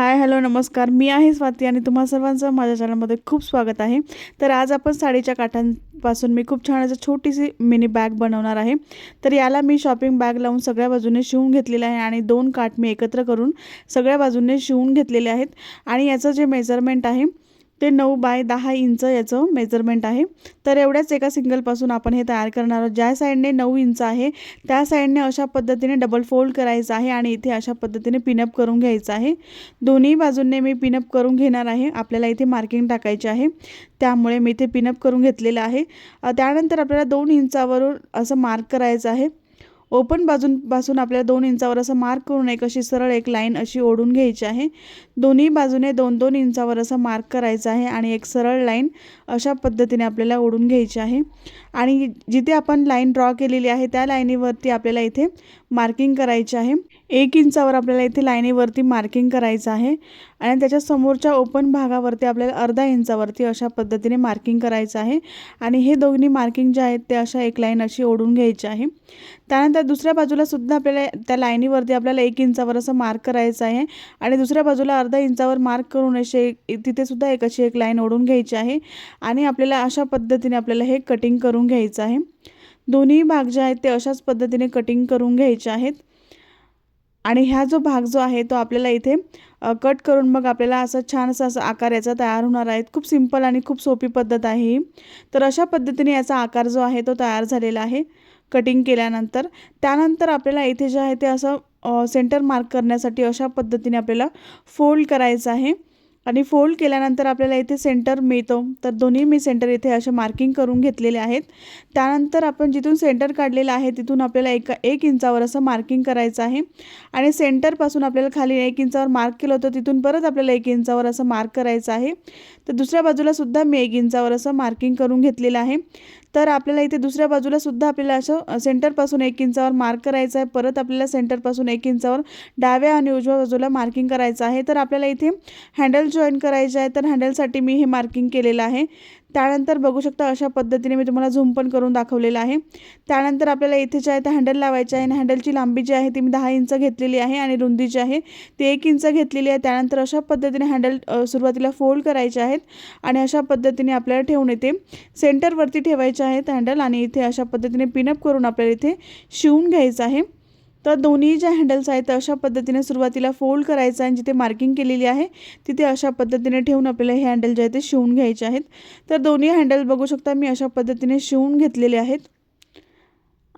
Hi hello नमस्कार. मी आहे स्वाती आणि तुम्हा सर्वांचं माझ्या चॅनलमध्ये खूप स्वागत आहे. तर आज आपण साडीच्या काठांपासून मी खूप छान असं छोटीशी मिनी बॅग बनवणार आहे. तर याला मी शॉपिंग बॅग लावून सगळ्या बाजूने शिवून घेतलेलं आहे आणि दोन काठ मी एकत्र करून सगळ्या बाजूने शिवून घेतलेले आहेत. आणि याचं जे मेजरमेंट आहे ते नऊ बाय दहा इंच याचं मेजरमेंट आहे. तर एवढ्याच एका सिंगलपासून आपण हे तयार करणार आहोत. ज्या साईडने नऊ इंच आहे त्या साईडने अशा पद्धतीने डबल फोल्ड करायचं आहे आणि इथे अशा पद्धतीने पिनअप करून घ्यायचं आहे. दोन्ही बाजूंनी मी पिनअप करून घेणार आहे. आपल्याला इथे मार्किंग टाकायचे आहे. त्यामुळे मी इथे पिनअप करून घेतलेलं आहे. त्यानंतर आपल्याला दोन इंचावरून असं मार्क करायचं आहे. ओपन बाजूंपासून आपल्याला दोन इंचावर असं मार्क करून एक अशी सरळ एक लाईन अशी ओढून घ्यायची आहे. दोन्ही बाजूने दोन दोन इंचावर असं मार्क करायचं आहे आणि एक सरळ लाईन अशा पद्धतीने आपल्याला ओढून घ्यायची आहे. आणि जिथे आपण लाईन ड्रॉ केलेली आहे त्या लाईनीवरती आपल्याला इथे मार्किंग करायची आहे. एक इंचावर आपल्याला इथे लाईनीवरती मार्किंग करायचं आहे. आणि त्याच्या समोरच्या ओपन भागावरती आपल्याला अर्धा इंचावरती अशा पद्धतीने मार्किंग करायचं आहे. आणि हे दोन्ही मार्किंग जे आहेत ते अशा एक लाईन अशी ओढून घ्यायची आहे. त्यानंतर दुसऱ्या बाजूला सुद्धा आपल्याला त्या लाईनीवरती आपल्याला एक इंचावर असं मार्क करायचं आहे. आणि दुसऱ्या बाजूला अर्धा इंचावर मार्क करून असे तिथेसुद्धा एक अशी एक लाईन ओढून घ्यायची आहे. आणि आपल्याला अशा पद्धतीने आपल्याला हे कटिंग करून घ्यायचं आहे. दोन्ही भाग जे आहेत ते अशाच पद्धतीने कटिंग करून घ्यायचे आहेत. आणि ह्या जो भाग जो आहे तो आपल्याला इथे कट करून मग आपल्याला असं छान असं असं आकार याचा तयार होणार आहे. खूप सिंपल आणि खूप सोपी पद्धत आहे ही. तर अशा पद्धतीने याचा आकार जो आहे तो तयार झालेला आहे कटिंग केल्यानंतर. त्यानंतर आपल्याला इथे जे आहे ते असं सेंटर मार्क करण्यासाठी अशा पद्धतीने आपल्याला फोल्ड करायचं आहे. आणि फोल्ड केल्यानंतर आपल्याला इथे सेंटर मिळतो. तर दोन्ही मी सेंटर इथे असे मार्किंग करून घेतलेले आहेत. त्यानंतर आपण जिथून सेंटर काढलेलं आहे तिथून आपल्याला एका एक इंचावर असं मार्किंग करायचं आहे. आणि सेंटरपासून आपल्याला खाली एक इंचावर मार्क केलं होतं तिथून परत आपल्याला एक इंचावर असं मार्क करायचं आहे. तर दुसऱ्या बाजूलासुद्धा मी एक इंचावर असं मार्किंग करून घेतलेलं आहे. तर आपल्याला इथे दुसऱ्या बाजूला सुद्धा आपल्याला असं सेंटरपासून एक इंचावर मार्क करायचं आहे. परत आपल्याला सेंटरपासून एक इंचावर डाव्या आणि उजव्या बाजूला मार्किंग करायचं आहे. तर आपल्याला इथे हँडल जॉईन करायचे आहे. तर हँडलसाठी मी हे मार्किंग केलेलं आहे. त्यानंतर बघू शकता अशा पद्धतीने मी तुम्हाला झूम पण करून दाखवलेलं आहे. त्यानंतर आपल्याला इथे जे आहे ते हँडल लावायचे आहे आणि हँडलची लांबी जी आहे ती मी दहा इंच घेतलेली आहे आणि रुंदी जी आहे ती एक इंच घेतलेली आहे. त्यानंतर अशा पद्धतीने हँडल सुरुवातीला फोल्ड करायचे आहेत आणि अशा पद्धतीने आपल्याला ठेवून येते सेंटरवरती ठेवायचे आहेत हँडल आणि इथे अशा पद्धतीने पिनअप करून आपल्याला इथे शिवून घ्यायचं आहे. तर दोन्ही ज्या हँडल्स आहेत त्या अशा पद्धतीने सुरुवातीला फोल्ड करायचं आहे आणि जिथे मार्किंग केलेली आहे तिथे अशा पद्धतीने ठेवून आपल्याला हे हँडल जे आहे ते शिवून घ्यायचे आहेत. तर दोन्ही हँडल बघू शकता मी अशा पद्धतीने शिवून घेतलेले आहेत.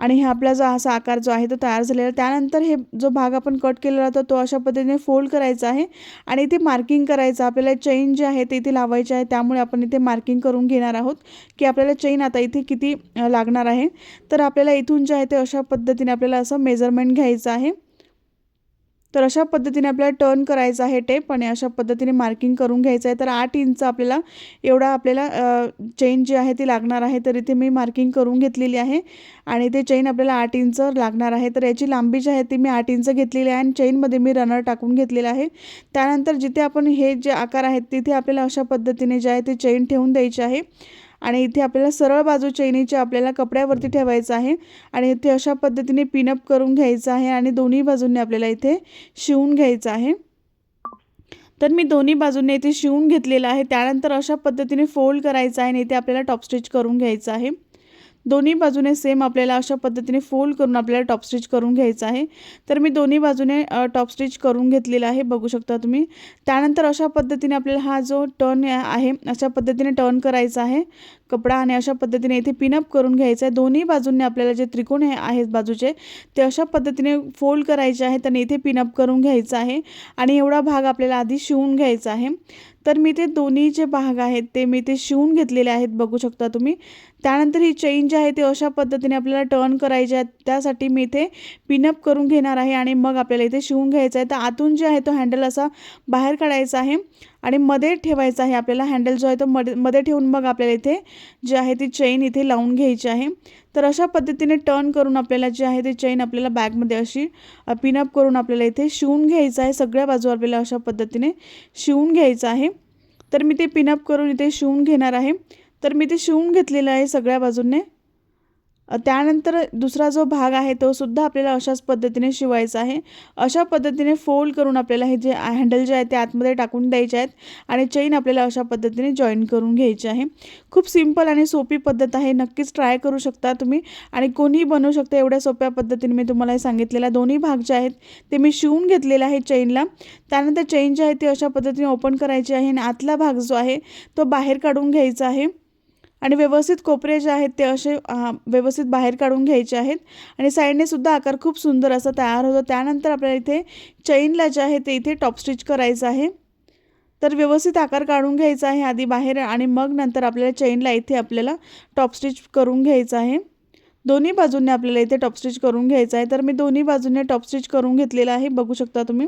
आणि हे आपला जो असा आकार जो आहे तो तयार झालेला त्यानंतर हे जो भाग आपण कट केलेला होता तो अशा पद्धतीने फोल्ड करायचा आहे आणि इथे मार्किंग करायचं. आपल्याला चेन जे आहे ते इथे लावायचे आहे. त्यामुळे आपण इथे मार्किंग करून घेणार आहोत की आपल्याला चेन आता इथे किती लागणार आहे. तर आपल्याला इथून जे आहे ते अशा पद्धतीने आपल्याला असं मेजरमेंट घ्यायचं आहे. तर अशा पद्धतीने आपल्याला टर्न करायचं आहे टेप आणि अशा पद्धतीने मार्किंग करून घ्यायचं आहे. तर आठ इंच आपल्याला एवढा आपल्याला चेन जी आहे ती लागणार आहे. तर इथे मी मार्किंग करून घेतलेली आहे आणि ते चेन आपल्याला आठ इंच लागणार आहे. तर याची लांबी जी आहे ती मी आठ इंच घेतलेली आहे आणि चेनमध्ये मी रनर टाकून घेतलेला आहे. त्यानंतर जिथे आपण हे जे आकार आहेत तिथे आपल्याला अशा पद्धतीने जे आहे ते चेन ठेवून द्यायची आहे. आणि इथे आपल्याला सरळ बाजू चैनीचे आपल्याला कपड्यावरती ठेवायचं आहे. आणि इथे अशा पद्धतीने पिनअप करून घ्यायचं आहे आणि दोन्ही बाजूंनी आपल्याला इथे शिवून घ्यायचं आहे. तर मी दोन्ही बाजूंनी इथे शिवून घेतलेलं आहे. त्यानंतर अशा पद्धतीने फोल्ड करायचं आहे आणि इथे आपल्याला टॉप स्टिच करून घ्यायचं आहे. दोन्ही बाजूने सेम आपल्याला अशा पद्धतीने फोल्ड करून आपल्याला टॉप स्टिच करून घ्यायचं आहे. तर मी दोन्ही बाजूने टॉप स्टिच करून घेतलेला आहे. बघू शकता तुम्ही. त्यानंतर अशा पद्धतीने आपल्याला हा जो टर्न आहे अशा पद्धतीने टर्न करायचा आहे. कपडा आणि अशा पद्धतीने इथे पिनअप करून घ्यायचं आहे. दोन्ही बाजूंनी आपल्याला जे त्रिकोण हे आहेत बाजूचे ते अशा पद्धतीने फोल्ड करायचे आहेत आणि इथे पिनअप करून घ्यायचं आहे. आणि एवढा भाग आपल्याला आधी शिवून घ्यायचा आहे. तर मी ते दोन्ही जे भाग आहेत ते मी ते शिवून घेतलेले आहेत बघू शकता तुम्ही. त्यानंतर ही चेन जी आहे ते अशा पद्धतीने आपल्याला टर्न करायचे आहे. त्यासाठी मी इथे पिनअप करून घेणार आहे आणि मग आपल्याला इथे शिवून घ्यायचं आहे. तर आतून जे आहे तो हँडल असा बाहेर काढायचा आहे. आणि मध्ये ठेवायचा आहे आपल्याला. हँडल जो आहे तो मध्ये मध्ये ठेवून मग आपल्याला इथे जे आहे ती चेन इथे लावून घ्यायची आहे. तर अशा पद्धतीने टर्न करून आपल्याला जे आहे ते चेन आपल्याला बॅगमध्ये अशी पिनअप करून आपल्याला इथे शिवून घ्यायचं आहे. सगळ्या बाजू आपल्याला अशा पद्धतीने शिवून घ्यायचं आहे. तर मी ते पिनअप करून इथे शिवून घेणार आहे. तर मी ते शिवून घेतलेलं आहे सगळ्या बाजूने. त्यानंतर दुसरा जो भाग आहे तो सुद्धा आपल्याला अशाच पद्धतीने शिवायचा आहे. अशा पद्धतीने फोल्ड करून आपल्याला हे जे हँडल जे आहे ते आतमध्ये टाकून द्यायचे आहेत आणि चेन आपल्याला अशा पद्धतीने जॉईन करून घ्यायची आहे. खूप सिंपल आणि सोपी पद्धत आहे. नक्कीच ट्राय करू शकता तुम्ही आणि कोणीही बनवू शकता एवढ्या सोप्या पद्धतीने मी तुम्हाला हे सांगितलेलं दोन्ही भाग जे आहेत ते मी शिवून घेतलेला आहे चेनला त्यानंतर चेन जे आहे ते अशा पद्धतीने ओपन करायची आहे आणि आतला भाग जो आहे तो बाहेर काढून घ्यायचा आहे. आणि व्यवस्थित कोपरे जे आहेत ते असे व्यवस्थित बाहेर काढून घ्यायचे आहेत. आणि साईडने सुद्धा आकार खूप सुंदर असा तयार होतो. त्यानंतर आपल्याला इथे चैनला जे आहे ते इथे टॉप स्टिच करायचं आहे. तर व्यवस्थित आकार काढून घ्यायचा आहे आधी बाहेर आणि मग नंतर आपल्याला चैनला इथे आपल्याला टॉप स्टिच करून घ्यायचं आहे. दोन्ही बाजूंनी आपल्याला इथे टॉप स्टिच करून घ्यायचं आहे. तर मी दोन्ही बाजूने टॉप स्टिच करून घेतलेलं आहे. बघू शकता तुम्ही.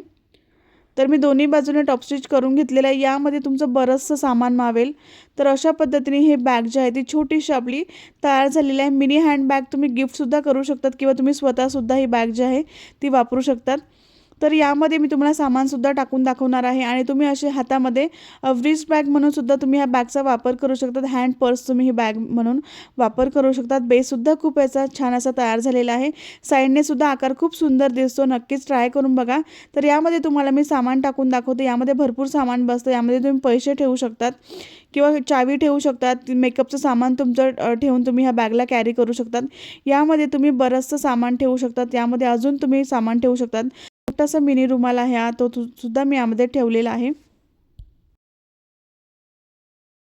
तर मी दोन्ही बाजूने टॉपस्टिच करून घेतलेलं आहे. यामध्ये तुमचं बरंचसं सामान मावेल. तर अशा पद्धतीने हे बॅग जी आहे ती छोटीशी आपली तयार झालेली आहे. मिनी हँडबॅग तुम्ही गिफ्टसुद्धा करू शकतात किंवा तुम्ही स्वतःसुद्धा ही बॅग जी आहे ती वापरू शकतात. तर यामध्ये मी तुम्हाला सामानसुद्धा टाकून दाखवणार आहे आणि तुम्ही असे हातामध्ये व्रिस्ट बॅग म्हणून सुद्धा तुम्ही ह्या बॅगचा वापर करू शकतात. हँड पर्स तुम्ही ही बॅग म्हणून वापर करू शकतात. बेससुद्धा खूप याचा छान असा तयार झालेला आहे. साईडने सुद्धा आकार खूप सुंदर दिसतो. नक्कीच ट्राय करून बघा. तर यामध्ये तुम्हाला मी सामान टाकून दाखवते. यामध्ये भरपूर सामान बसतं. यामध्ये तुम्ही पैसे ठेवू शकतात किंवा चावी ठेवू शकतात. मेकअपचं सामान तुमचं ठेवून तुम्ही ह्या बॅगला कॅरी करू शकतात. यामध्ये तुम्ही बरंचसं सामान ठेवू शकतात. यामध्ये अजून तुम्ही सामान ठेवू शकतात. छोटासा मिनी रुमाल आहे. हा तो सुद्धा मी यामध्ये ठेवलेला आहे.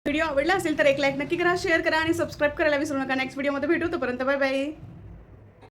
व्हिडिओ आवडला असेल तर एक लाईक नक्की करा शेअर करा आणि सबस्क्राईब करायला विसरू नका. नेक्स्ट व्हिडिओमध्ये भेटू तोपर्यंत बाय बाय